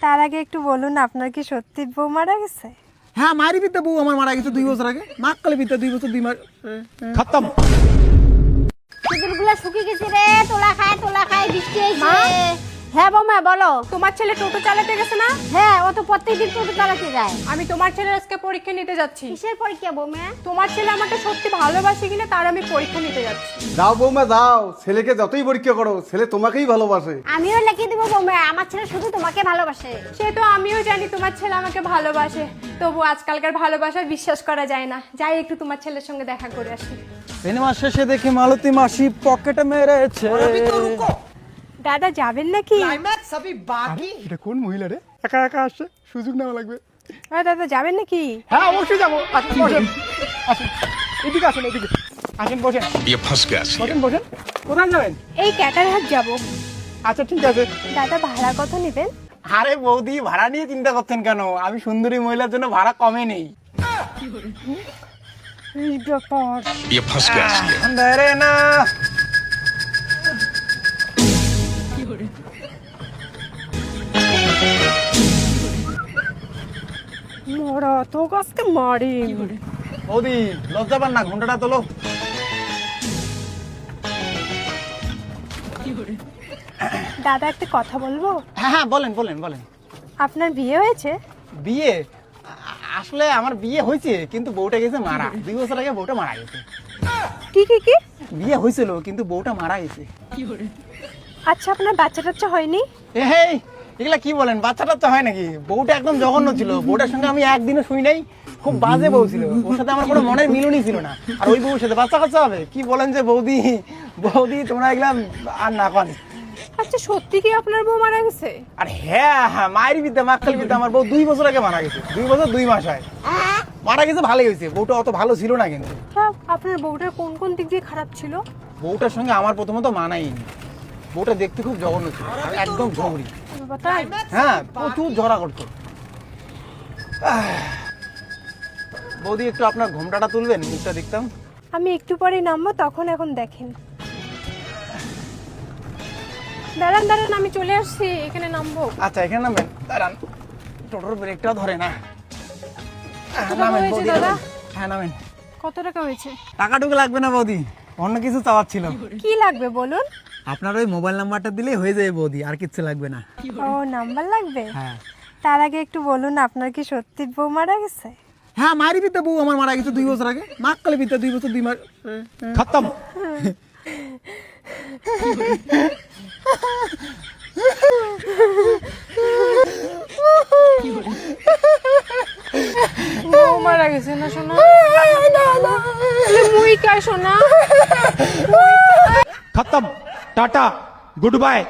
তার আগে একটু বলুন আপনার কি সত্যি বউ মারা গেছে? হ্যাঁ মারি বিদ্যা বউ আমার মারা গেছে দুই বছর আগে। মাককালে বিদ্যা দুই বছর দুই মাস খতম। খেজুরগুলো শুকিয়ে গেছে রে তোলা খায় তোলা খায় বৃষ্টি হয়েছে। হ্যাঁ বৌমা বলো। তোমার ছেলে টোটো চালাতে গেছে না? হ্যাঁ ও তো প্রত্যেকদিন টোটো চালাতে যায়। আমি তোমার ছেলের আজকে পরীক্ষা নিতে যাচ্ছি। কিসের পরীক্ষা বৌমা? তোমার ছেলে আমাকে সত্যি ভালোবাসে কিনা তার আমি পরীক্ষা নিতে যাচ্ছি। যাও বৌমা যাও ছেলেকে যতই পরীক্ষা করো ছেলে তোমাকেই ভালোবাসে। আমিও লিখে দেবো বৌমা আমার ছেলে শুধু তোমাকে ভালোবাসে। সে তো আমিও জানি তোমার ছেলে আমাকে ভালোবাসে। তবু আজকালকার ভালোবাসা বিশ্বাস করা যায় না। যাই একটু তোমার ছেলের সঙ্গে দেখা করে আসি। সিনেমা শেষে দেখি মালতী মাসি পকেটে মেরেছে। দাদা যাবেন নাকি? এটা কোন মহিলা রে? একা একা আসছে সুযোগ নেওয়া লাগবে। হ্যাঁ দাদা যাবেন নাকি? হ্যাঁ অবশ্যই যাব। আসুন বসেন। আসুন এদিকে আসুন এদিকে। আসেন বসেন। বসেন বসেন। কোথায় যাবেন? এই ক্যাটারহাট যাব। আচ্ছা ঠিক আছে। দাদা ভাড়া কত নেবেন? আরে বৌদি ভাড়া নিয়ে চিন্তা করছেন কেন? আমি সুন্দরী মহিলার জন্য ভাড়া কমে নেই। না। মরা তো গাছকে মারি। বৌদি লজ্জা পান না ঘন্টাটা তোলো। দাদা একটা কথা বলব? হ্যাঁ হ্যাঁ বলেন বলেন বলেন। আপনার বিয়ে হয়েছে? বিয়ে? আসলে আমার বিয়ে হয়েছে কিন্তু বউটা গেছে মারা। দুই বছর আগে বউটা মারা গেছে। কি কি কি? বিয়ে হয়েছিল কিন্তু বউটা মারা গেছে। আচ্ছা আপনার বাচ্চা টাচ্চা হয়নি? এ হেই! এগুলা কি বলেন? বাচ্চা টাচ্চা হয় নাকি? বউটা একদম জঘন্য ছিল। বউটার সঙ্গে আমি একদিনও শুই নাই খুব বাজে বউ ছিল। ওর সাথে আমার কোনো মনের মিলনই ছিল না। আর ওই বউর সাথে বাচ্চা কাচ্চা হবে? কি বলেন যে বৌদি? বৌদি তোমরা এগুলা আর না কন। আচ্ছা সত্যি কি আপনার বউ মারা গেছে? আর হ্যাঁ হ্যাঁ মায়ের বিদ্যা মাক্কাল বিদ্যা আমার বউ দুই বছর আগে মারা গেছে। দুই বছর দুই মাস হয়। মারা গেছে ভালোই হয়েছে। বউটা অত ভালো ছিল না কিন্তু। আপনার বউটার কোন কোন দিক দিয়ে খারাপ ছিল? বউটার সঙ্গে আমার প্রথমত মানাইনি বউটা দেখতে খুব জঘন্য ছিল। একদম ঝগড়ি। তাই? হ্যাঁ প্রচুর ঝরা করতো বৌদি একটু আপনার ঘোমটাটা তুলবেন মুখটা দেখতাম। আমি একটু পরেই নামবো তখন এখন দেখেন। দাঁড়ান দাঁড়ান আমি চলে আসছি এখানে নামবো। আচ্ছা এখানে নামবেন। দাঁড়ান টোটোর ব্রেকটাও ধরে না। টাকা নামেন হয়েছে বৌদি দাদা? হ্যাঁ নামেন। কত টাকা হয়েছে? টাকাটুকু লাগবে না বৌদি। অন্য কিছু চাওয়ার ছিল কি লাগবে বলুন? আপনার ওই মোবাইল নাম্বারটা দিলেই হয়ে যাবে বৌদি আর কিচ্ছু লাগবে না। ও নাম্বার লাগবে? হ্যাঁ। তার আগে একটু বলুন আপনার কি সত্যি বউ মারা গেছে? হ্যাঁ মারি পিতা বউ আমার মারা গেছে দুই বছর আগে। মাক কালে দুই বছর দুই মাস। খতম। বউ মারা গেছে না শোনা এদিকে না খতম টাটা গুড বাই।